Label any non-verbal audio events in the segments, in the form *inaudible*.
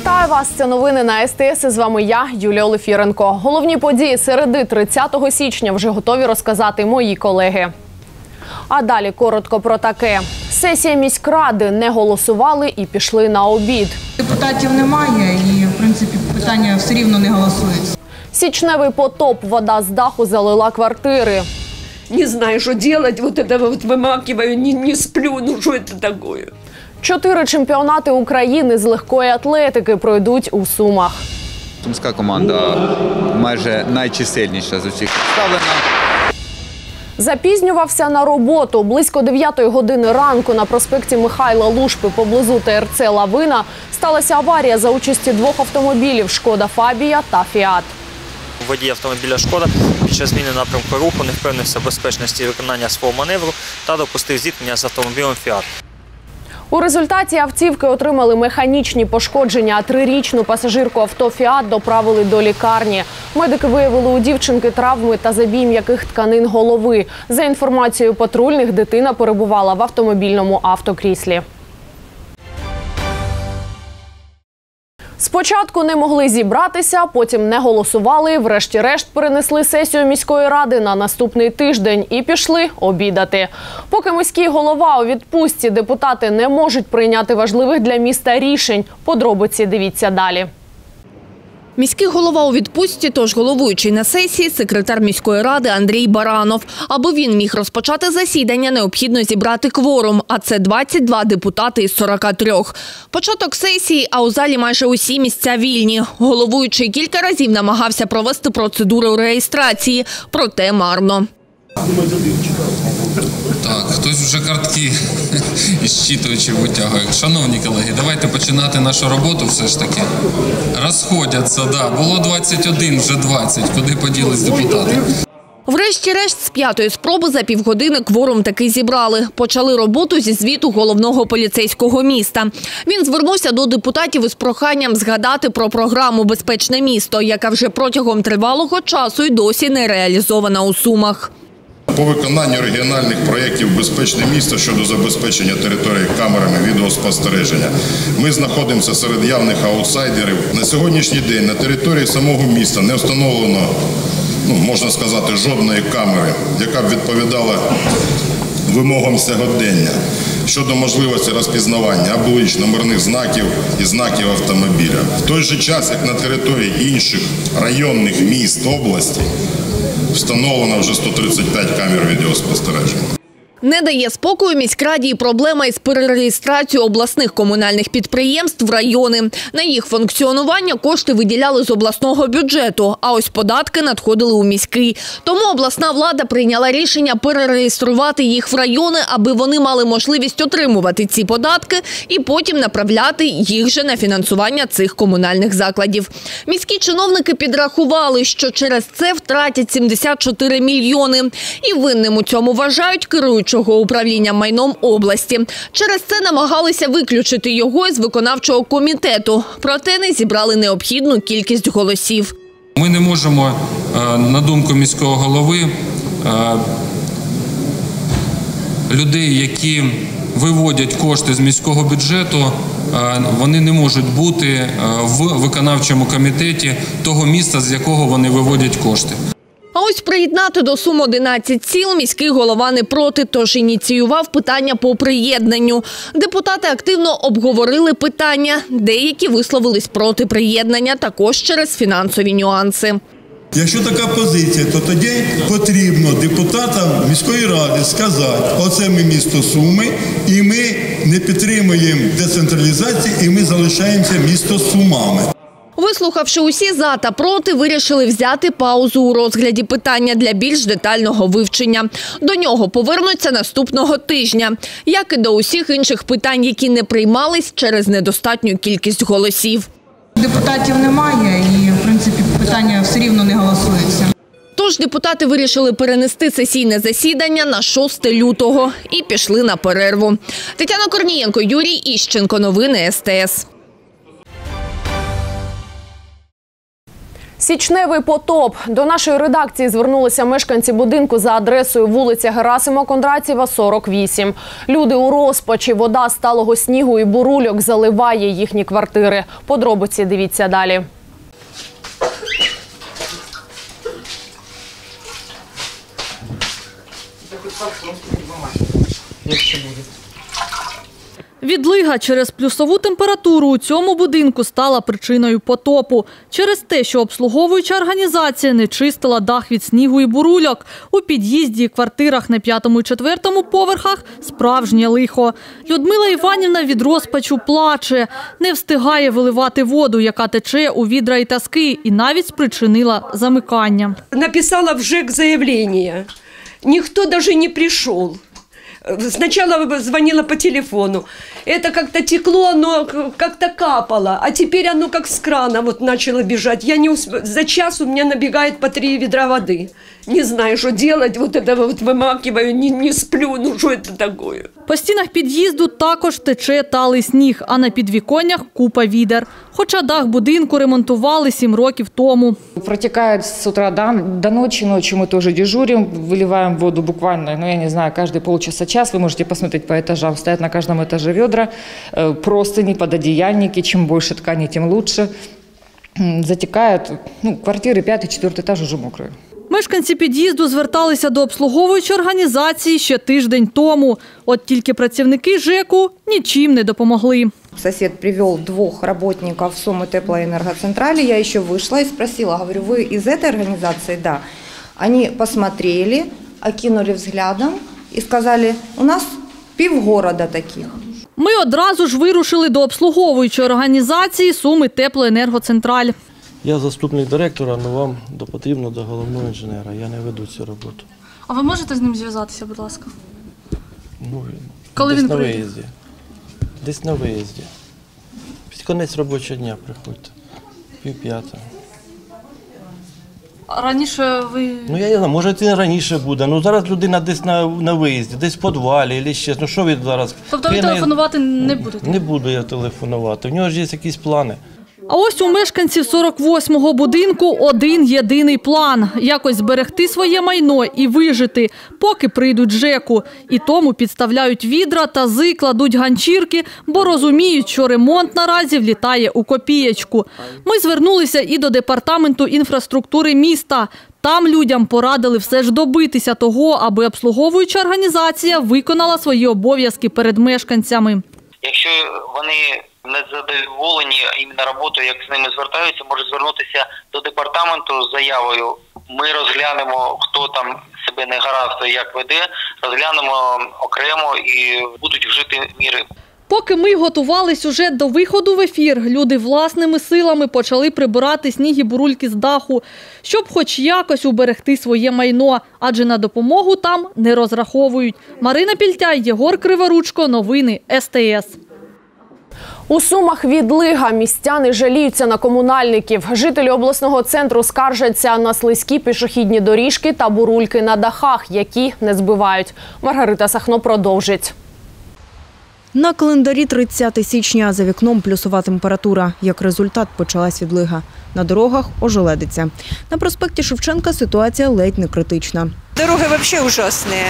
Вітаю вас! Це новини на СТС. І З вами я, Юлія Олефіренко. Головні події середи 30 січня вже готові розказати мої колеги. А далі коротко про таке: сесія міськради не голосували і пішли на обід. Депутатів немає і, в принципі, питання все рівно не голосується. Січневий потоп, вода з даху залила квартири. не знаю, что делать, вот это вот вымакиваю, не, не сплю, ну что это такое? Чотири чемпіонати України з легкої атлетики пройдуть у Сумах. Сумська команда майже найчисельніша з усіх представлена. Запізнювався на роботу. Близько 9 години ранку на проспекті Михайла Лушпи поблизу ТРЦ Лавина сталася аварія за участі двох автомобілів Шкода Фабія та Фіат. Водій автомобіля Шкода під час зміни напрямку руху не впевнився в безпечності виконання свого маневру та допустив зіткнення з автомобілем Фіат. У результаті автівки отримали механічні пошкодження, а трирічну пасажирку авто Фіат доправили до лікарні. Медики виявили у дівчинки травми та забій м'яких тканин голови. За інформацією патрульних, дитина перебувала в автомобільному автокріслі. Спочатку не могли зібратися, потім не голосували. Врешті-решт перенесли сесію міської ради на наступний тиждень і пішли обідати. Поки міський голова у відпустці, депутати не можуть прийняти важливих для міста рішень. Подробиці дивіться далі. Міський голова у відпустці, тож головуючий на сесії, секретар міської ради Андрій Баранов. Аби він міг розпочати засідання, необхідно зібрати кворум, а це 22 депутати із 43. Початок сесії, а у залі майже усі місця вільні. Головуючий кілька разів намагався провести процедуру реєстрації, проте марно. Так, хтось вже картки *laughs* із щитувачів витягує. Шановні колеги, давайте починати нашу роботу все ж таки. Розходяться, да. Було 21, вже 20. Куди поділись депутати? Врешті-решт, з п'ятої спроби за півгодини кворум таки зібрали. Почали роботу зі звіту головного поліцейського міста. Він звернувся до депутатів із проханням згадати про програму Безпечне місто, яка вже протягом тривалого часу й досі не реалізована у Сумах. По виконанню регіональних проєктів Безпечне місто щодо забезпечення території камерами відеоспостереження. Ми знаходимося серед явних аутсайдерів. На сьогоднішній день на території самого міста не встановлено, ну можна сказати, жодної камери, яка б відповідала вимогам сьогодення щодо можливості розпізнавання облич, номерних знаків і знаків автомобіля. В той же час, як на території інших районних міст області, встановлено вже 135 камер відеоспостереження. Не дає спокою міськраді і проблема із перереєстрацією обласних комунальних підприємств в райони. На їх функціонування кошти виділяли з обласного бюджету, а ось податки надходили у міський. Тому обласна влада прийняла рішення перереєструвати їх в райони, аби вони мали можливість отримувати ці податки і потім направляти їх же на фінансування цих комунальних закладів. Міські чиновники підрахували, що через це втратять 74 мільйони. І винним у цьому вважають керуючого управління майном області. Через це намагалися виключити його із виконавчого комітету, проте не зібрали необхідну кількість голосів. Ми не можемо, е, на думку міського голови, е, людей, які виводять кошти з міського бюджету, е, вони не можуть бути в виконавчому комітеті того міста, з якого вони виводять кошти. А ось приєднати до сум 11 сіл міський голова не проти, тож ініціював питання по приєднанню. Депутати активно обговорили питання, деякі висловились проти приєднання, також через фінансові нюанси. Якщо така позиція, то тоді потрібно депутатам міської ради сказати, оце ми місто Суми, і ми не підтримуємо децентралізації, і ми залишаємося місто Сумами. Вислухавши усі за та проти, вирішили взяти паузу у розгляді питання для більш детального вивчення. До нього повернуться наступного тижня, як і до усіх інших питань, які не приймались через недостатню кількість голосів. Депутатів немає і, в принципі, питання все рівно не голосується. Тож депутати вирішили перенести сесійне засідання на 6 лютого і пішли на перерву. Тетяна Корнієнко, Юрій Іщенко. Новини СТС. Січневий потоп. До нашої редакції звернулися мешканці будинку за адресою вулиця Герасима Кондратєва, 48. Люди у розпачі. Вода сталого снігу і бурульок заливає їхні квартири. Подробиці дивіться далі. Відлига через плюсову температуру у цьому будинку стала причиною потопу. Через те, що обслуговуюча організація не чистила дах від снігу і бурульок. У під'їзді і квартирах на п'ятому і четвертому поверхах справжнє лихо. Людмила Іванівна від розпачу плаче. Не встигає виливати воду, яка тече у відра і таски, і навіть спричинила замикання. Написала в ЖЭК заявление. Никто даже не пришел. Сначала звонила по телефону. Это как-то текло, оно к- как-то капало. А теперь оно как с крана вот начало бежать. Я не усп... За час у меня набегает по три ведра воды. Не знаю, что делать. Вот это вот вымакиваю, не, не сплю. Ну, что это такое? По стінах під'їзду також тече талий сніг, а на підвіконнях купа відер. Хоча дах будинку ремонтували сім років тому. Протекает с утра до, до ночи, ночью мы тоже дежурим, выливаем воду буквально, ну я не знаю, каждые полчаса-час, вы можете посмотреть по этажам, стоят на каждом этаже ведра, э, простыни, пододеяльники, чем больше ткани, тем лучше. М, Затекают, ну, квартиры пятый, четвертый этаж уже мокрые. Мешканці під'їзду зверталися до обслуговуючої організації ще тиждень тому. От тільки працівники ЖЕКу нічим не допомогли. Сосед привел двух работников Сумы теплоэнергоцентрали. Я еще вышла и спросила, говорю, вы из этой организации? Да. Они посмотрели, окинули взглядом и сказали, у нас півгорода таких. Ми одразу ж вирушили до обслуговуючої організації Суми Теплоенергоцентраль. Я заступник директора, але вам потрібно до головного інженера. Я не веду цю роботу. А ви можете з ним зв'язатися, будь ласка? Ну, Коли десь він на прийде? виїзді. Десь на виїзді. Під конець робочого дня приходьте. Пів п'ятого. Раніше ви Ну я не знаю, може це раніше буде. Ну зараз людина десь на, на виїзді, десь в підвалі, або ще. Ну що ви зараз? тобто ви Я не- телефонувати не будете? Не буду я телефонувати. В нього ж є якісь плани. А ось у мешканців 48-го будинку один єдиний план – якось зберегти своє майно і вижити, поки прийдуть ЖЕКу. І тому підставляють відра, тази, кладуть ганчірки, бо розуміють, що ремонт наразі влітає у копієчку. Ми звернулися і до департаменту інфраструктури міста. Там людям порадили все ж добитися того, аби обслуговуюча організація виконала свої обов'язки перед мешканцями. Якщо вони не задоволені іменно роботою, як з ними звертаються, можуть звернутися до департаменту з заявою. Ми розглянемо, хто там себе не гаразд як веде, розглянемо окремо і будуть вжити міри. Поки ми готували сюжет до виходу в ефір, люди власними силами почали прибирати сніг і бурульки з даху, щоб хоч якось уберегти своє майно, адже на допомогу там не розраховують. Марина Пільтяй, Єгор Криворучко, новини СТС. У Сумах відлига. Містяни жаліються на комунальників. Жителі обласного центру скаржаться на слизькі пішохідні доріжки та бурульки на дахах, які не збивають. Маргарита Сахно продовжить. На календарі 30 січня за вікном плюсова температура. Як результат почалась відлига. На дорогах ожеледиться. На проспекті Шевченка ситуація ледь не критична. Дороги взагалі ужасні.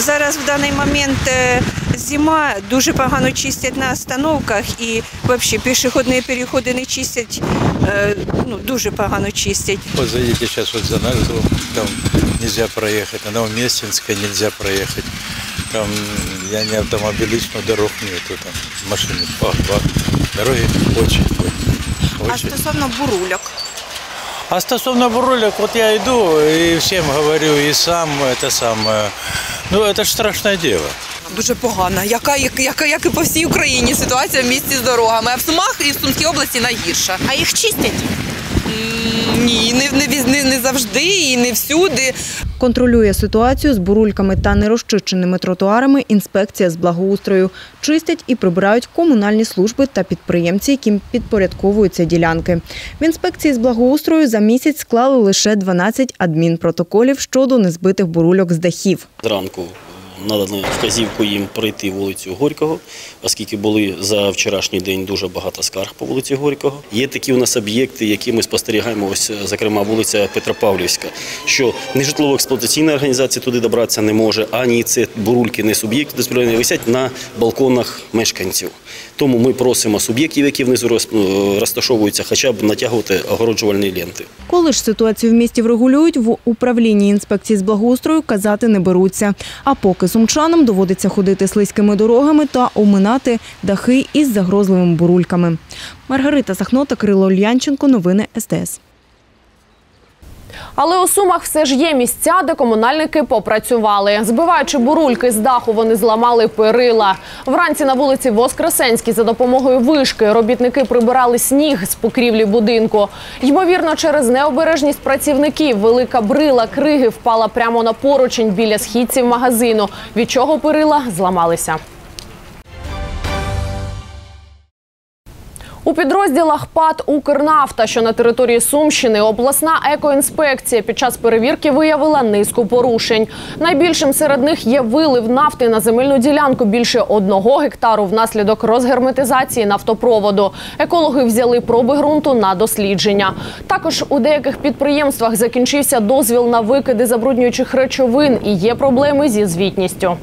Зараз в даний момент е, зима, дуже погано чистять на остановках і взагалі пішохідні переходи не чистять, е, ну, дуже погано чистять. Вот зайдите сейчас вот за Нальцево, там нельзя проехать, на Новоместинской нельзя проехать. Там я не автомобилист, но дорог нету, там машины бах-бах. Дороги очень, А стосовно бурульок. А стосовно бурульок, вот я иду и всем говорю, и сам это самое, ну это ж страшное дело. Дуже погана, яка, як, яка, як і по всій Україні ситуація в місті з дорогами. А в Сумах і в Сумській області найгірша. А їх чистять? Ні, не, не, не завжди і не всюди. Контролює ситуацію з бурульками та нерозчищеними тротуарами інспекція з благоустрою. Чистять і прибирають комунальні служби та підприємці, яким підпорядковуються ділянки. В інспекції з благоустрою за місяць склали лише 12 адмінпротоколів щодо незбитих бурульок з дахів. Зранку надано вказівку їм пройти вулицю Горького, оскільки були за вчорашній день дуже багато скарг по вулиці Горького. Є такі у нас об'єкти, які ми спостерігаємо, ось, зокрема, вулиця Петропавлівська, що не житлово-експлуатаційна організація туди добратися не може, ані це бурульки, не суб'єкти дисципліни висять на балконах мешканців. Тому ми просимо суб'єктів, які внизу ну, розташовуються, хоча б натягувати огороджувальні ленти. Коли ж ситуацію в місті врегулюють, в управлінні інспекції з благоустрою казати не беруться. А поки сумчанам доводиться ходити слизькими дорогами та оминати дахи із загрозливими бурульками. Маргарита Сахнота, Кирило Ульянченко. Новини СТС. Але у Сумах все ж є місця, де комунальники попрацювали. Збиваючи бурульки з даху, вони зламали перила. Вранці на вулиці Воскресенській за допомогою вишки робітники прибирали сніг з покрівлі будинку. Ймовірно, через необережність працівників велика брила криги впала прямо на поручень біля східців магазину, від чого перила зламалися. Підрозділах ПАД «Укрнафта», що на території Сумщини, обласна екоінспекція під час перевірки виявила низку порушень. Найбільшим серед них є вилив нафти на земельну ділянку більше одного гектару внаслідок розгерметизації нафтопроводу. Екологи взяли проби ґрунту на дослідження. Також у деяких підприємствах закінчився дозвіл на викиди забруднюючих речовин і є проблеми зі звітністю.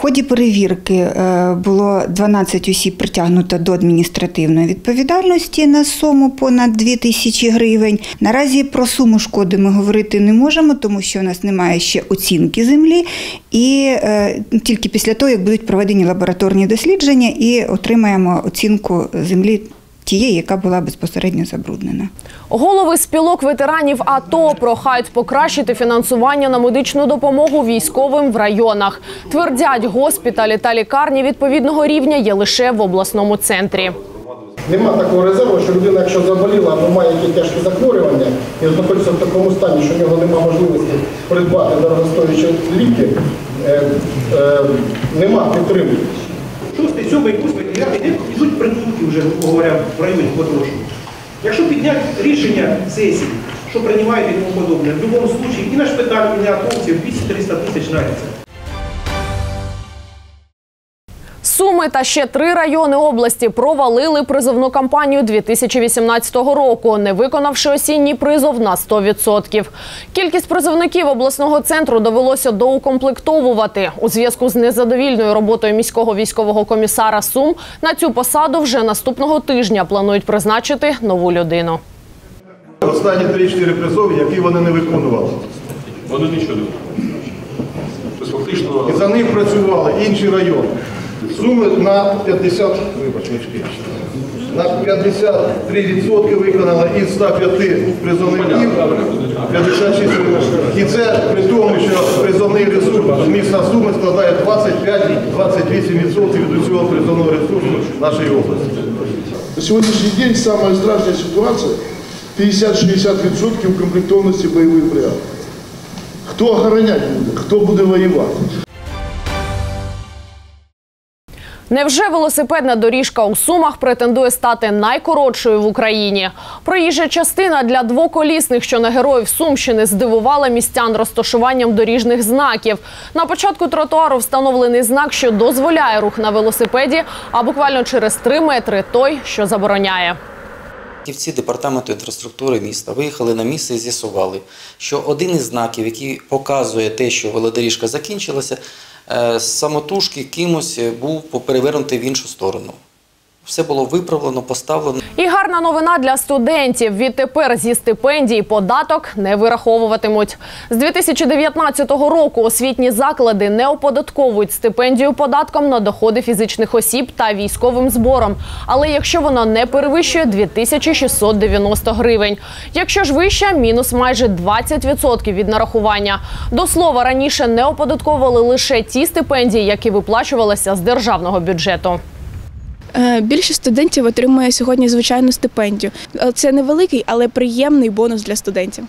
Ході перевірки е, було 12 осіб притягнуто до адміністративної відповідальності на суму понад 2 тисячі гривень. Наразі про суму шкоди ми говорити не можемо, тому що у нас немає ще оцінки землі, і е, тільки після того, як будуть проведені лабораторні дослідження, і отримаємо оцінку землі тієї, яка була безпосередньо забруднена. Голови спілок ветеранів АТО прохають покращити фінансування на медичну допомогу військовим в районах. Твердять, госпіталі та лікарні відповідного рівня є лише в обласному центрі. Нема такого резерву, що людина, якщо заболіла або має якісь тяжкі захворювання і знаходиться в такому стані, що в нього немає можливості придбати дорогостоячі ліки, е, е, нема підтримки. Шостий, сьомий, восьмий, дев'ятий день йдуть придумки вже, грубо говоря, в районі потрошку. Якщо підняти рішення сесії, що приймають і тому подобне, в будь-якому випадку і на шпиталь, і на атомців 200-300 тисяч на Суми та ще три райони області провалили призовну кампанію 2018 року, не виконавши осінній призов на 100%. Кількість призовників обласного центру довелося доукомплектовувати. У зв'язку з незадовільною роботою міського військового комісара Сум на цю посаду вже наступного тижня планують призначити нову людину. Останні 3-4 призови, які вони не виконували. Вони нічого не виконують. Тобто фактично І за них працювали інші райони. Суми на 50, вибач, мішки. на 53% виконали із 105 призовників, 56 І це при тому, що призовний ресурс міста Суми складає 25-28% від усього призовного ресурсу нашої області. На сегодняшний день самая страшная ситуация 50-60% укомплектованности боевых бригад. Хто охоронять буде, хто буде воювати? Невже велосипедна доріжка у Сумах претендує стати найкоротшою в Україні? Проїжджа частина для двоколісних, що на героїв Сумщини здивувала містян розташуванням доріжних знаків. На початку тротуару встановлений знак, що дозволяє рух на велосипеді, а буквально через три метри той, що забороняє. Фахівці департаменту інфраструктури міста виїхали на місце і з'ясували, що один із знаків, який показує те, що велодоріжка закінчилася, самотужки кимось був поперевернутий в іншу сторону. Все було виправлено, поставлено. І гарна новина для студентів. Відтепер зі стипендій податок не вираховуватимуть. З 2019 року освітні заклади не оподатковують стипендію податком на доходи фізичних осіб та військовим збором. Але якщо воно не перевищує 2690 гривень. Якщо ж вище, мінус майже 20% від нарахування. До слова, раніше не оподатковували лише ті стипендії, які виплачувалися з державного бюджету. Е, Більшість студентів отримує сьогодні звичайну стипендію. Е, Це невеликий, але приємний бонус для студентів.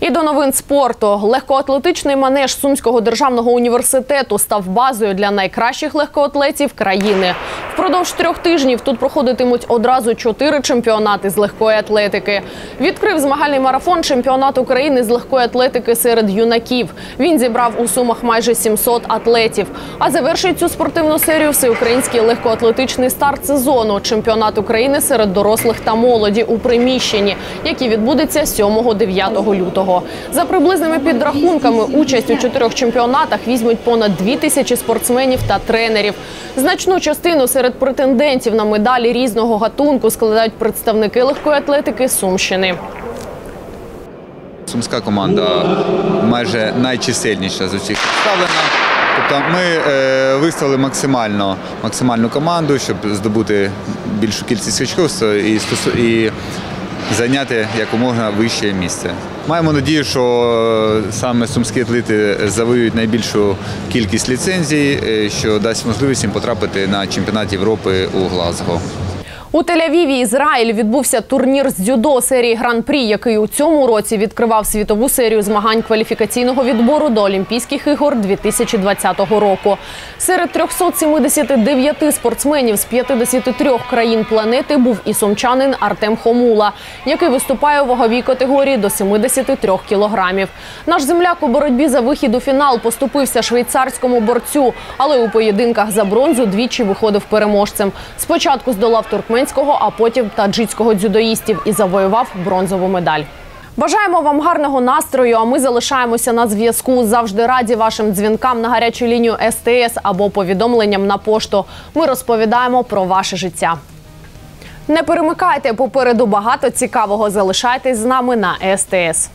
І до новин спорту. Легкоатлетичний манеж Сумського державного університету став базою для найкращих легкоатлетів країни. Впродовж трьох тижнів тут проходитимуть одразу чотири чемпіонати з легкої атлетики. Відкрив змагальний марафон чемпіонат України з легкої атлетики серед юнаків. Він зібрав у сумах майже 700 атлетів. А завершить цю спортивну серію всеукраїнський легкоатлетичний старт сезону чемпіонат України серед дорослих та молоді у приміщенні, який відбудеться 7-9 лютого. За приблизними підрахунками, участь у чотирьох чемпіонатах візьмуть понад дві тисячі спортсменів та тренерів. Значну частину серед претендентів на медалі різного гатунку складають представники легкої атлетики Сумщини. Сумська команда майже найчисельніша з усіх представлена. Тобто ми е, виставили максимально максимальну команду, щоб здобути більшу кількість очків і, і зайняти якомога вище місце. Маємо надію, що саме сумські атлети завоюють найбільшу кількість ліцензій, е, що дасть можливість їм потрапити на чемпіонат Європи у Глазго. У Тель-Авіві, Ізраїль, відбувся турнір з дзюдо серії Гран-прі, який у цьому році відкривав світову серію змагань кваліфікаційного відбору до Олімпійських ігор 2020 року. Серед 379 спортсменів з 53 країн планети був і сумчанин Артем Хомула, який виступає у ваговій категорії до 73 кілограмів. Наш земляк у боротьбі за вихід у фінал поступився швейцарському борцю, але у поєдинках за бронзу двічі виходив переможцем. Спочатку здолав туркменського, а потім таджикського дзюдоїстів і завоював бронзову медаль. Бажаємо вам гарного настрою. А ми залишаємося на зв'язку. Завжди раді вашим дзвінкам на гарячу лінію СТС або повідомленням на пошту. Ми розповідаємо про ваше життя. Не перемикайте попереду багато цікавого. Залишайтесь з нами на СТС.